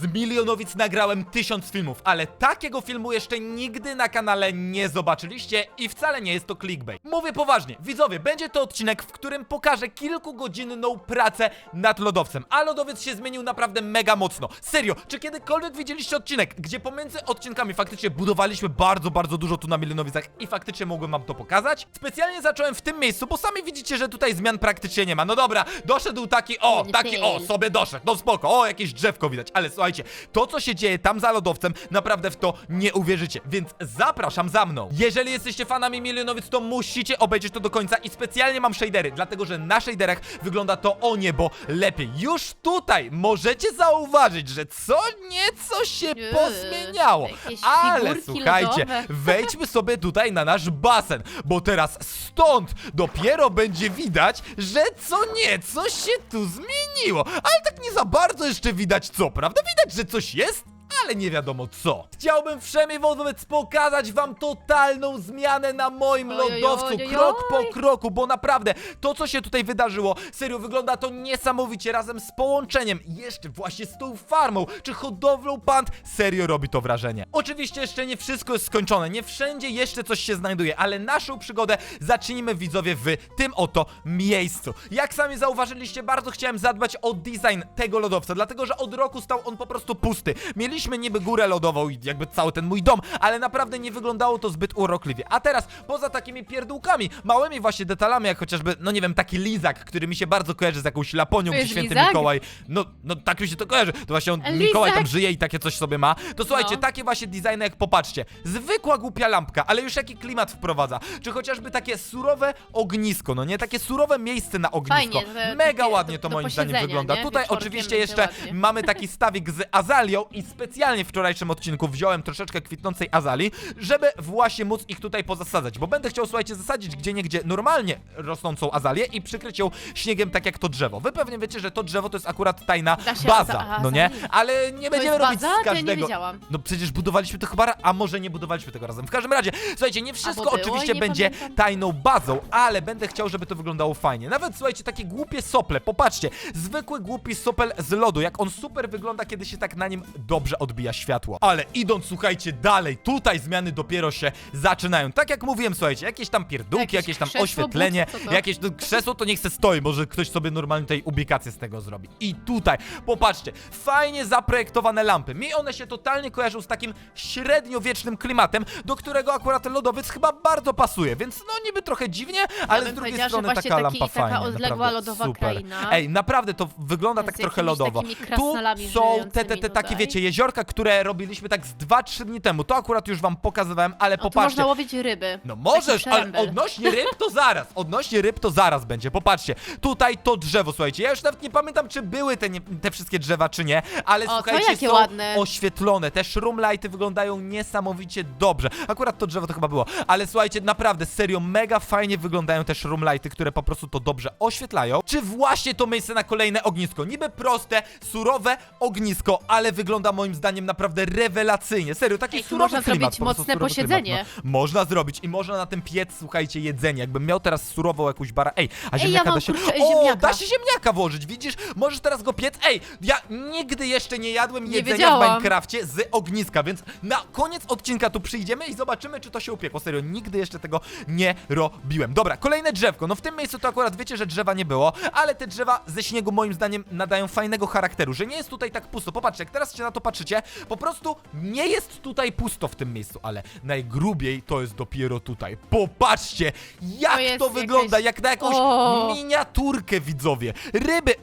Z milionowic nagrałem tysiąc filmów, ale takiego filmu jeszcze nigdy na kanale nie zobaczyliście i wcale nie jest to clickbait. Mówię poważnie, widzowie, będzie to odcinek, w którym pokażę kilkugodzinną pracę nad lodowcem, a lodowiec się zmienił naprawdę mega mocno. Serio, czy kiedykolwiek widzieliście odcinek, gdzie pomiędzy odcinkami faktycznie budowaliśmy bardzo, bardzo dużo tu na milionowicach i faktycznie mogłem wam to pokazać? Specjalnie zacząłem w tym miejscu, bo sami widzicie, że tutaj zmian praktycznie nie ma. No dobra, doszedł taki, o, taki, o, sobie doszedł, no spoko, o, jakieś drzewko widać, ale słuchajcie, to co się dzieje tam za lodowcem, naprawdę w to nie uwierzycie, więc zapraszam za mną. Jeżeli jesteście fanami milionowic, to musicie obejrzeć to do końca i specjalnie mam shadery, dlatego że na shaderach wygląda to o niebo lepiej. Już tutaj możecie zauważyć, że co nieco się Eee, pozmieniało, jakieś ale figurki słuchajcie, lodowe. wejdźmy sobie tutaj na nasz basen, bo teraz stąd dopiero będzie widać, że co nieco się tu zmieniło. Ale tak nie za bardzo jeszcze widać co, prawda? Widać, że coś jest? Ale nie wiadomo co. Chciałbym wszemi wobec pokazać wam totalną zmianę na moim lodowcu, krok po kroku, bo naprawdę to, co się tutaj wydarzyło, serio wygląda to niesamowicie razem z połączeniem jeszcze właśnie z tą farmą czy hodowlą pand, serio robi to wrażenie. Oczywiście jeszcze nie wszystko jest skończone, nie wszędzie jeszcze coś się znajduje, ale naszą przygodę zacznijmy widzowie w tym oto miejscu. Jak sami zauważyliście, bardzo chciałem zadbać o design tego lodowca, dlatego że od roku stał on po prostu pusty. Mieliśmy niby górę lodową i jakby cały ten mój dom, ale naprawdę nie wyglądało to zbyt urokliwie. A teraz, poza takimi pierdółkami, małymi właśnie detalami, jak chociażby, no nie wiem, taki lizak, który mi się bardzo kojarzy z jakąś Laponią, To gdzie jest święty lizak? Mikołaj, no, no tak mi się to kojarzy, to właśnie on, Lizak? Mikołaj tam żyje i takie coś sobie ma. To słuchajcie, No. takie właśnie designy jak popatrzcie, zwykła głupia lampka, ale już jaki klimat wprowadza, czy chociażby takie surowe ognisko, no nie, takie surowe miejsce na ognisko. Fajnie, to Mega takie ładnie to do moim zdaniem wygląda. nie? Tutaj Wieczorkiem oczywiście będzie jeszcze ładnie. mamy taki stawik z azalią i specjalnie w wczorajszym odcinku wziąłem troszeczkę kwitnącej azalii, żeby właśnie móc ich tutaj pozasadzać, bo będę chciał, słuchajcie, zasadzić gdzie niegdzie normalnie rosnącą azalię i przykryć ją śniegiem tak jak to drzewo. Wy pewnie wiecie, że to drzewo to jest akurat tajna Da się baza, aza- no nie? Ale nie będziemy jest robić baza? z ja nie każdego. wiedziałam. No przecież budowaliśmy to chyba, ra- a może nie budowaliśmy tego razem. W każdym razie, słuchajcie, nie wszystko było oczywiście nie będzie pamiętam. tajną bazą, ale będę chciał, żeby to wyglądało fajnie. Nawet słuchajcie, takie głupie sople, popatrzcie, zwykły głupi sopel z lodu, jak on super wygląda, kiedy się tak na nim dobrze odbija światło. Ale idąc, słuchajcie, dalej, tutaj zmiany dopiero się zaczynają. Tak jak mówiłem, słuchajcie, jakieś tam pierdółki, Jakieś jakieś tam krzesło, oświetlenie, but, co to? jakieś no, krzesło to niech se stoi, może ktoś sobie normalnie tutaj ubikację z tego zrobi. I tutaj, popatrzcie, fajnie zaprojektowane lampy. Mi one się totalnie kojarzą z takim średniowiecznym klimatem, do którego akurat lodowiec chyba bardzo pasuje, więc no niby trochę dziwnie, ale bym z drugiej powiedziała, że strony właśnie taka taki- lampa taka fajnie, odległa naprawdę lodowa super. kraina. Ej, naprawdę to wygląda Z tak trochę jakimiś lodowo. takimi Tu są te, te, te żyjącymi takie, wiecie, jeziorka, które robiliśmy tak z 2-3 dni temu. To akurat już wam pokazywałem, ale O, tu popatrzcie. można łowić ryby. No Taki możesz, ale przerębel. odnośnie ryb to zaraz, odnośnie ryb to zaraz będzie, popatrzcie, tutaj to drzewo, słuchajcie, ja już nawet nie pamiętam, czy były te, nie, te wszystkie drzewa, czy nie, ale to słuchajcie, jakie są ładne. oświetlone, te shroomlighty wyglądają niesamowicie dobrze, akurat to drzewo to chyba było, ale słuchajcie, naprawdę, serio, mega fajnie wyglądają te shroomlighty, które po prostu to dobrze oświetlają, czy właśnie to miejsce na kolejne ognisko, niby proste, surowe ognisko, ale wygląda moim zdaniem naprawdę rewelacyjnie, serio, taki Ej, tu surowy można klimat, zrobić po prostu mocne surowy posiedzenie. Klimat, no. Można zrobić i można na tym piec, słuchajcie, jedzenie. Jakbym miał teraz surową jakąś bara. Ej, a Ej, ziemniaka ja mam, da się. kurczę, o, ziemniaka. da się ziemniaka włożyć, widzisz? Możesz teraz go piec. Ej, ja nigdy jeszcze nie jadłem jedzenia w wiedziałam. Minecrafcie z ogniska, więc na koniec odcinka tu przyjdziemy i zobaczymy, czy to się upiekło. Serio, nigdy jeszcze tego nie robiłem. Dobra, kolejne drzewko. No w tym miejscu to akurat wiecie, że drzewa nie było, ale te drzewa ze śniegu moim zdaniem nadają fajnego charakteru, że nie jest tutaj tak pusto. Popatrzcie, jak teraz się na to patrzycie, po prostu nie jest tutaj pusto w tym miejscu, ale najgrubiej to jest dopiero tutaj. Popatrzcie, jak To to, wygląda, jakieś- jak na jakąś O! miniaturkę, widzowie. Ryby.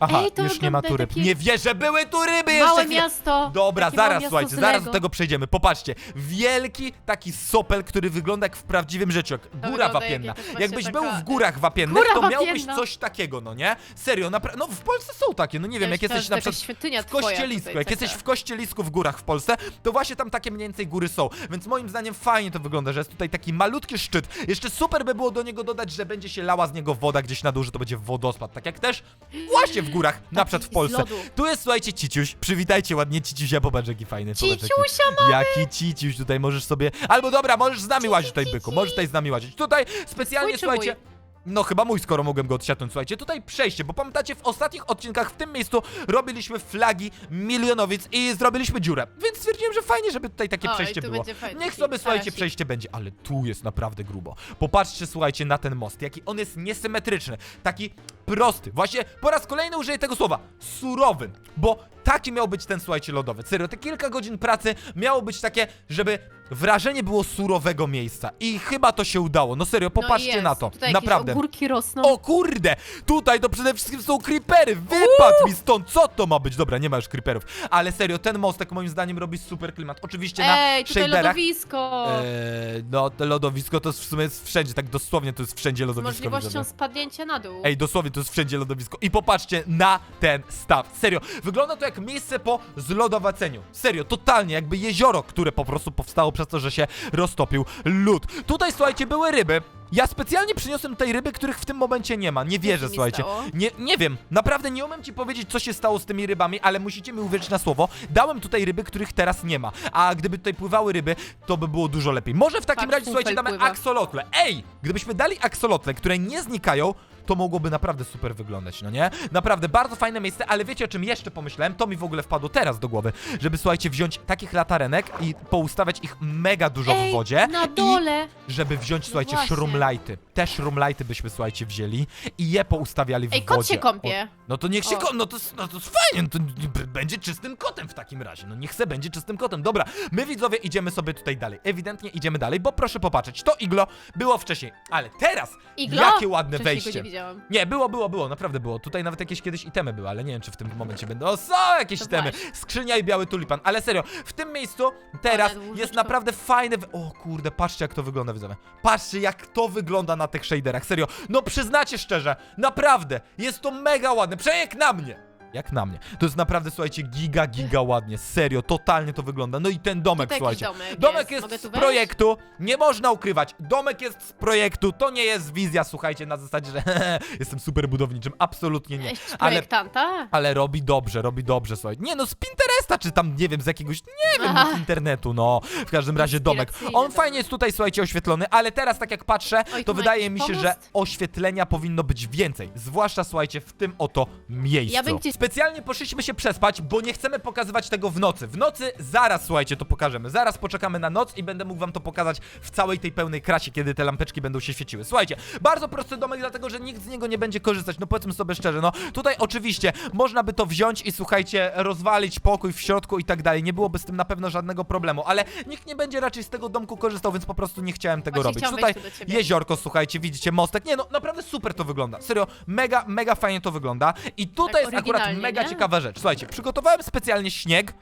Aha, Ej, to już nie ma tu ryb. takie- Nie wierzę, były tu ryby jeszcze Małe chwilę. miasto. Dobra, takie małe zaraz, miasto słuchajcie, z zaraz Lego. do tego przejdziemy. Popatrzcie, wielki taki sopel, który wygląda jak w prawdziwym życiu, jak góra wygląda wapienna. jak jakaś Jakbyś właśnie był taka- w górach wapiennych, Góra to miałbyś wapienna. coś takiego, no nie? Serio, napra- no w Polsce są takie, no nie wiem, Ja jak myślałam, jesteś że na jakaś przykład świątynia w twoja kościelisku, tutaj jak taka. jesteś w kościelisku w górach w Polsce, to właśnie tam takie mniej więcej góry są, więc moim zdaniem fajnie to wygląda, że jest tutaj taki malutki szczyt. Jeszcze super by było do niego dodać, że będzie się lała z niego woda gdzieś na dół, że to będzie wodospad, tak jak też właśnie w górach, na przykład w Polsce. Tu jest, słuchajcie, Ciciuś, przywitajcie ładnie Ciciusia, popatrz jaki fajny. jaki- Ciciusia Jaki ciciuś tutaj możesz sobie. Albo dobra, możesz z nami łazić tutaj, byku. Możesz tutaj z nami łazić. Tutaj specjalnie, czy mój? No chyba mój, skoro mogłem go odsiadnąć. Słuchajcie, tutaj przejście, bo pamiętacie, w ostatnich odcinkach w tym miejscu robiliśmy flagi milionowic i zrobiliśmy dziurę. Więc stwierdziłem, że fajnie, żeby tutaj takie O, i przejście tu było. będzie fajny Niech taki sobie, słuchajcie, tarasik. przejście będzie, ale tu jest naprawdę grubo. Popatrzcie, słuchajcie, na ten most, jaki on jest niesymetryczny, taki prosty. Właśnie po raz kolejny użyję tego słowa, surowy, bo taki miał być ten, słuchajcie, lodowy. Serio, te kilka godzin pracy miało być takie, żeby wrażenie było surowego miejsca i chyba to się udało. No serio, popatrzcie jest. na to. Tutaj jakieś Naprawdę. ogórki rosną. O kurde! Tutaj to przede wszystkim są creepery! Wypadł mi stąd! Co to ma być? Dobra, nie ma już creeperów. Ale serio, ten mostek moim zdaniem robi super klimat. Oczywiście Ej, na tutaj shaderach. lodowisko! Eee, no, to lodowisko to w sumie jest wszędzie, tak dosłownie to jest wszędzie z lodowisko. możliwością widzowie. spadnięcia na dół. Ej, dosłownie to jest wszędzie lodowisko. I popatrzcie na ten staw. Serio, wygląda to jak miejsce po zlodowaceniu. Serio, totalnie, jakby jezioro, które po prostu powstało przez to, że się roztopił lód. Tutaj, słuchajcie, były ryby. Ja specjalnie przyniosłem tutaj ryby, których w tym momencie nie ma. Nie wierzę, nie słuchajcie. stało? Nie, nie wiem, naprawdę nie umiem ci powiedzieć, co się stało z tymi rybami, ale musicie mi uwierzyć na słowo. Dałem tutaj ryby, których teraz nie ma. A gdyby tutaj pływały ryby, to by było dużo lepiej. Może w takim Patrz, razie, słuchajcie, damy pływa. aksolotle. Ej! Gdybyśmy dali aksolotle, które nie znikają, to mogłoby naprawdę super wyglądać, no nie? Naprawdę, bardzo fajne miejsce, ale wiecie o czym jeszcze pomyślałem? To mi w ogóle wpadło teraz do głowy, żeby, słuchajcie, wziąć takich latarenek i poustawiać ich mega dużo Ej, w wodzie. na I dole! żeby wziąć, słuchajcie, właśnie. shroomlighty. Te shroomlighty byśmy, słuchajcie, wzięli i je poustawiali w Ej, wodzie. kot się kąpie. O, no to niech się O. ko... No to, no to fajnie, no to b- będzie czystym kotem w takim razie. No niech se będzie czystym kotem. Dobra, my widzowie idziemy sobie tutaj dalej. Ewidentnie idziemy dalej, bo proszę popatrzeć, to iglo było wcześniej, ale teraz Iglo? jakie ładne Wcześniej wejście. Go nie widziałam. Nie, było, było, było, naprawdę było. Tutaj nawet jakieś kiedyś itemy były, ale nie wiem, czy w tym momencie będą. O, są jakieś To itemy. właśnie. Skrzynia i biały tulipan. Ale serio, w tym miejscu teraz jest naprawdę fajne. w- O kurde, patrzcie jak to wygląda, widzowie. Patrzcie jak to wygląda na tych shaderach. Serio, no przyznacie szczerze, naprawdę, jest to mega ładne. Przejęk jak na mnie. Jak na mnie. To jest naprawdę, słuchajcie, giga, giga ładnie. Serio, totalnie to wygląda. No i ten domek, Tutaj jakiś słuchajcie. domek jest. jest Mogę tu z wejść? projektu, nie można ukrywać. Domek jest z projektu, to nie jest wizja, słuchajcie, na zasadzie, że jestem super budowniczym. Absolutnie nie. Ale projektanta? ale robi dobrze, robi dobrze, słuchaj. Nie no, z Pinteresta, czy tam, nie wiem, z jakiegoś, nie wiem, Aha. z internetu, no. W każdym razie domek. Inspiracyjny On domek. fajnie jest tutaj, słuchajcie, oświetlony, ale teraz tak jak patrzę, Oj, to tu ma wydaje jakiś mi się, pomost? że oświetlenia powinno być więcej. Zwłaszcza, słuchajcie, w tym oto miejscu. Ja bym gdzieś- Specjalnie poszliśmy się przespać, bo nie chcemy pokazywać tego w nocy. W nocy zaraz, słuchajcie, to pokażemy. Zaraz poczekamy na noc i będę mógł wam to pokazać w całej tej pełnej krasie, kiedy te lampeczki będą się świeciły. Słuchajcie, bardzo prosty domek, dlatego że nikt z niego nie będzie korzystać. No powiedzmy sobie szczerze, no tutaj oczywiście można by to wziąć i słuchajcie, rozwalić pokój w środku i tak dalej. Nie byłoby z tym na pewno żadnego problemu, ale nikt nie będzie raczej z tego domku korzystał, więc po prostu nie chciałem tego Właśnie robić. chciałam Tutaj wejść tu do ciebie. jeziorko, słuchajcie, widzicie mostek. Nie no, naprawdę super to wygląda. Serio, mega, mega fajnie to wygląda. I tutaj Tak jest akurat oryginalnie, mega nie? ciekawa rzecz. Słuchajcie, przygotowałem specjalnie śnieg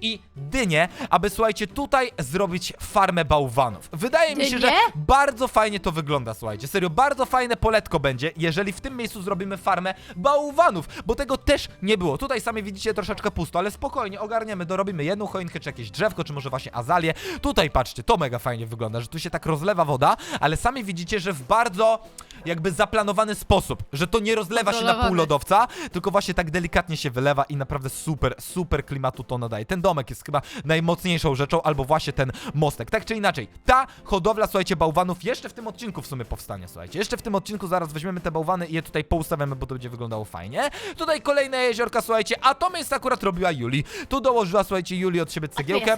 i dynię, aby słuchajcie, tutaj zrobić farmę bałwanów. Wydaje mi się, że bardzo fajnie to wygląda, słuchajcie. Serio, bardzo fajne poletko będzie, jeżeli w tym miejscu zrobimy farmę bałwanów, bo tego też nie było. Tutaj sami widzicie troszeczkę pusto, ale spokojnie ogarniemy, dorobimy jedną choinkę, czy jakieś drzewko, czy może właśnie azalię. Tutaj patrzcie, to mega fajnie wygląda, że tu się tak rozlewa woda, ale sami widzicie, że w bardzo jakby zaplanowany sposób, że to nie rozlewa się na pół Kontrolowany. lodowca, tylko właśnie tak delikatnie się wylewa i naprawdę super, super klimatu to nadaje. Ten domek jest chyba najmocniejszą rzeczą, albo właśnie ten mostek. Tak czy inaczej, ta hodowla, słuchajcie, bałwanów jeszcze w tym odcinku w sumie powstanie, słuchajcie. Jeszcze w tym odcinku zaraz weźmiemy te bałwany i je tutaj poustawiamy, bo to będzie wyglądało fajnie. Tutaj kolejne jeziorka, słuchajcie, a to miejsce akurat robiła Juli. Tu dołożyła, słuchajcie, Juli od siebie cegiełkę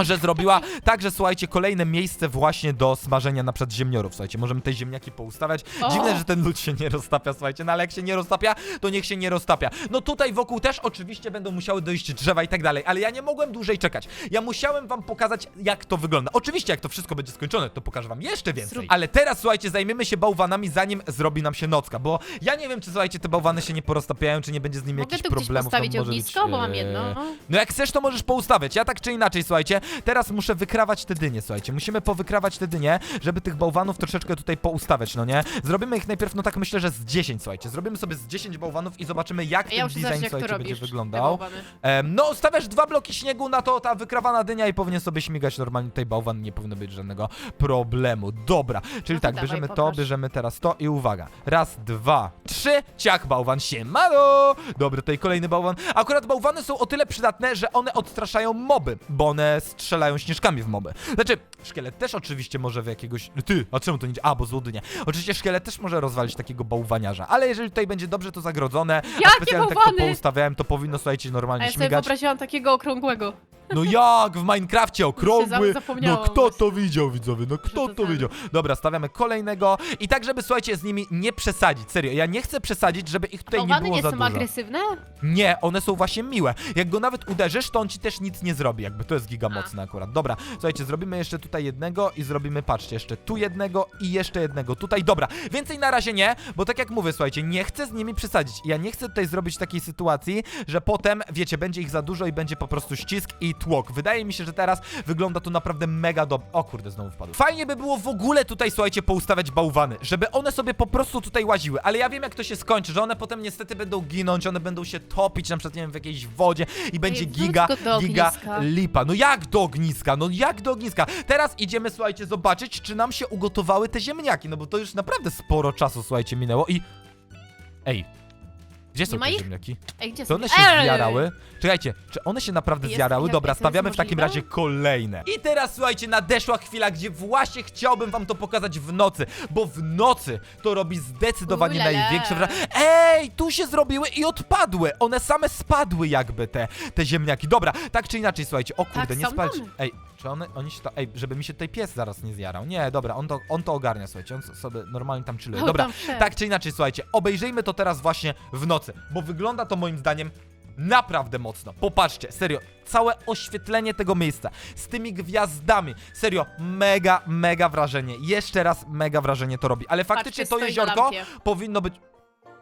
że zrobiła. Także słuchajcie, kolejne miejsce właśnie do smażenia na przykład ziemniorów. Słuchajcie, możemy te ziemniaki poustawiać. O! Dziwne, że ten lód się nie roztapia, słuchajcie, no ale jak się nie roztapia, to niech się nie roztapia. No tutaj wokół też oczywiście będą musiały dojść drzewa i tak dalej, ale ja nie mogłem dłużej czekać. Ja musiałem wam pokazać, jak to wygląda. Oczywiście, jak to wszystko będzie skończone, to pokażę wam jeszcze więcej. Ale teraz, słuchajcie, zajmiemy się bałwanami, zanim zrobi nam się nocka, bo ja nie wiem, czy słuchajcie, te bałwany się nie poroztapiają, czy nie będzie z nimi Mogę jakichś tu gdzieś problemów. postawić no, może ognisko, bo mam eee, jedno. no jak chcesz, to możesz poustawiać. Ja tak czy inaczej, słuchajcie. Teraz muszę wykrawać te dynie, słuchajcie. Musimy powykrawać te dynie, żeby tych bałwanów troszeczkę tutaj poustawiać, no nie? Zrobimy ich najpierw, no tak myślę, że z 10, słuchajcie. Zrobimy sobie z 10 bałwanów i zobaczymy, jak Ja ten design, zobaczyć, jak to słuchajcie, robisz. będzie te wyglądał. bałwany. Em, no, stawiasz dwa bloki śniegu, na to ta wykrawana dynia i powinien sobie śmigać normalnie tutaj bałwan, nie powinno być żadnego problemu. Dobra, czyli No to tak, dawaj, bierzemy to, pokaż. bierzemy teraz to i uwaga. Raz, dwa, trzy, ciach bałwan, siemano! Dobra, tutaj kolejny bałwan. Akurat bałwany są o tyle przydatne, że one odstraszają moby, bo one strzelają śnieżkami w moby. Znaczy, szkielet też oczywiście może w jakiegoś... Ty, a czemu to nie... A, bo złodynia. Oczywiście szkielet też może rozwalić takiego bałwaniarza, ale jeżeli tutaj będzie dobrze to zagrodzone, a Jakie specjalnie tak to bałwany? poustawiałem, to powinno, słuchajcie, A normalnie ja sobie śmigać. wyobraziłam takiego okrągłego. No jak w Minecrafcie okrągły? zapomniałam No kto to widział, widzowie? No kto to widział? Dobra, stawiamy kolejnego i tak, żeby słuchajcie, z nimi nie przesadzić. Serio, ja nie chcę przesadzić, żeby ich tutaj nie Bałwany było nie za są dużo. agresywne? Nie, one są właśnie miłe. Jak go nawet uderzysz, to on ci też nic nie zrobi, jakby to jest giga A. mocne akurat. Dobra, słuchajcie, zrobimy jeszcze tutaj jednego i zrobimy, patrzcie, jeszcze tu jednego i jeszcze jednego tutaj. Dobra, więcej na razie nie, bo tak jak mówię, słuchajcie, nie chcę z nimi przesadzić. Ja nie chcę tutaj zrobić takiej sytuacji, że potem, wiecie, będzie ich za dużo i będzie po prostu ścisk i tłok. Wydaje mi się, że teraz wygląda to naprawdę mega dobrze. O kurde, znowu wpadł. Fajnie by było w ogóle tutaj, słuchajcie, poustawiać bałwany, żeby one sobie po prostu tutaj łaziły, ale ja wiem, jak to się skończy, że one potem niestety będą ginąć, one będą się topić, na przykład, nie wiem, w jakiejś wodzie i będzie giga, go do giga ogniska. lipa. No jak do ogniska? No jak do ogniska? Teraz idziemy, słuchajcie, zobaczyć, czy nam się ugotowały te ziemniaki, no bo to już naprawdę sporo czasu, słuchajcie, minęło i... Ej, gdzie są ma te ich? ziemniaki? Ej, gdzie są? one się Ej! zjarały? Czekajcie, czy one się naprawdę Jest- zjarały? Dobra, jest stawiamy w takim możliwe? razie kolejne. I teraz słuchajcie, nadeszła chwila, gdzie właśnie chciałbym wam to pokazać w nocy, bo w nocy to robi zdecydowanie Ulala. największe wrażenie. Ej, tu się zrobiły i odpadły! One same spadły jakby te, te ziemniaki. Dobra, tak czy inaczej, słuchajcie, o kurde, Tak, nie są spalcie. Ej, czy one, oni się to, ej, żeby mi się tutaj pies zaraz nie zjarał. Nie, dobra, on to, on to ogarnia, słuchajcie, on sobie normalnie tam chilluje. Dobra, tam wszedł. tak czy inaczej, słuchajcie, obejrzyjmy to teraz właśnie w nocy, bo wygląda to moim zdaniem naprawdę mocno. Popatrzcie, serio, całe oświetlenie tego miejsca z tymi gwiazdami, serio, mega, mega wrażenie. Jeszcze raz mega wrażenie to robi, ale faktycznie to stoi na jeziorko lampie. powinno być...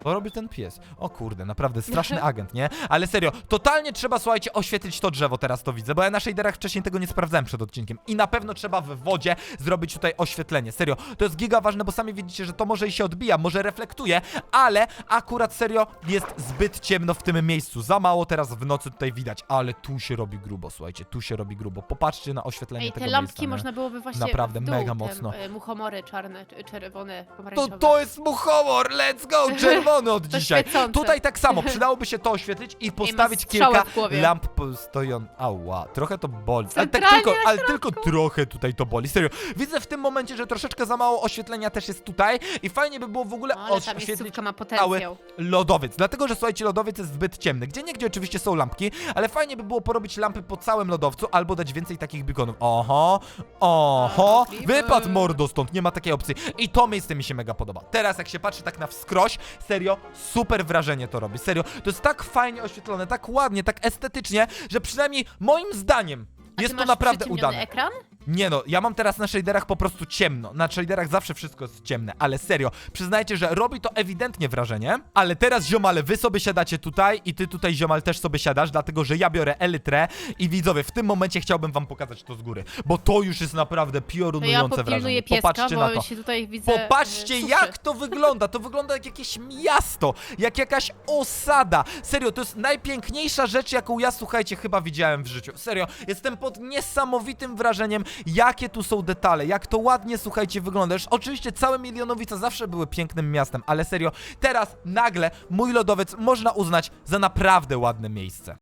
To robi ten pies. O kurde, naprawdę straszny agent, nie? Ale serio, totalnie trzeba, słuchajcie, oświetlić to drzewo, teraz to widzę, bo ja na shaderach wcześniej tego nie sprawdzałem przed odcinkiem. I na pewno trzeba w wodzie zrobić tutaj oświetlenie. Serio, to jest giga ważne, bo sami widzicie, że to może i się odbija, może reflektuje, ale akurat serio jest zbyt ciemno w tym miejscu. Za mało teraz w nocy tutaj widać, ale tu się robi grubo, słuchajcie, tu się robi grubo. Popatrzcie na oświetlenie Ej, tego te lampki miejsca. nie? można byłoby właśnie Naprawdę w dół, mega te, mocno. e, Muchomory czarne, czy- czerwone, To, pomarańczowe. to jest mu humor, let's go, czerwony od To dzisiaj. świecące. Tutaj tak samo, przydałoby się to oświetlić i postawić strzałę kilka w głowie. lamp stoją. Ała, trochę to boli. Ale, tak Centralnie tylko, na ale tylko trochę tutaj to boli, serio. Widzę w tym momencie, że troszeczkę za mało oświetlenia też jest tutaj i fajnie by było w ogóle No, ale ta oświetlić miejscówka ma cały potencjał. lodowiec. Dlatego, że słuchajcie, lodowiec jest zbyt ciemny. Gdzie niegdzie oczywiście są lampki, ale fajnie by było porobić lampy po całym lodowcu albo dać więcej takich beaconów. Oho, oho, wypadł mordo stąd, nie ma takiej opcji. I to miejsce mi się mega podoba. Teraz jak się patrzy tak na wskroś, serio, super wrażenie to robi. Serio, to jest tak fajnie oświetlone, tak ładnie, tak estetycznie, że przynajmniej moim zdaniem A jest to masz naprawdę przyciemniony udane. ekran? Nie no, ja mam teraz na shaderach po prostu ciemno. Na shaderach zawsze wszystko jest ciemne, ale serio, przyznajcie, że robi to ewidentnie wrażenie. Ale teraz, ziomale, wy sobie siadacie tutaj i ty tutaj, ziomal, też sobie siadasz, dlatego, że ja biorę elytrę i widzowie, w tym momencie chciałbym wam pokazać to z góry, bo to już jest naprawdę piorunujące wrażenie. popilnuję pieska, Popatrzcie na bo to. się tutaj widzę Popatrzcie, e, suszy. jak to wygląda. To wygląda jak jakieś miasto, jak jakaś osada. Serio, to jest najpiękniejsza rzecz, jaką ja, słuchajcie, chyba widziałem w życiu. Serio, jestem pod niesamowitym wrażeniem, jakie tu są detale, jak to ładnie, słuchajcie, wygląda. Już oczywiście całe Milionowice zawsze były pięknym miastem, ale serio, teraz nagle mój lodowiec można uznać za naprawdę ładne miejsce.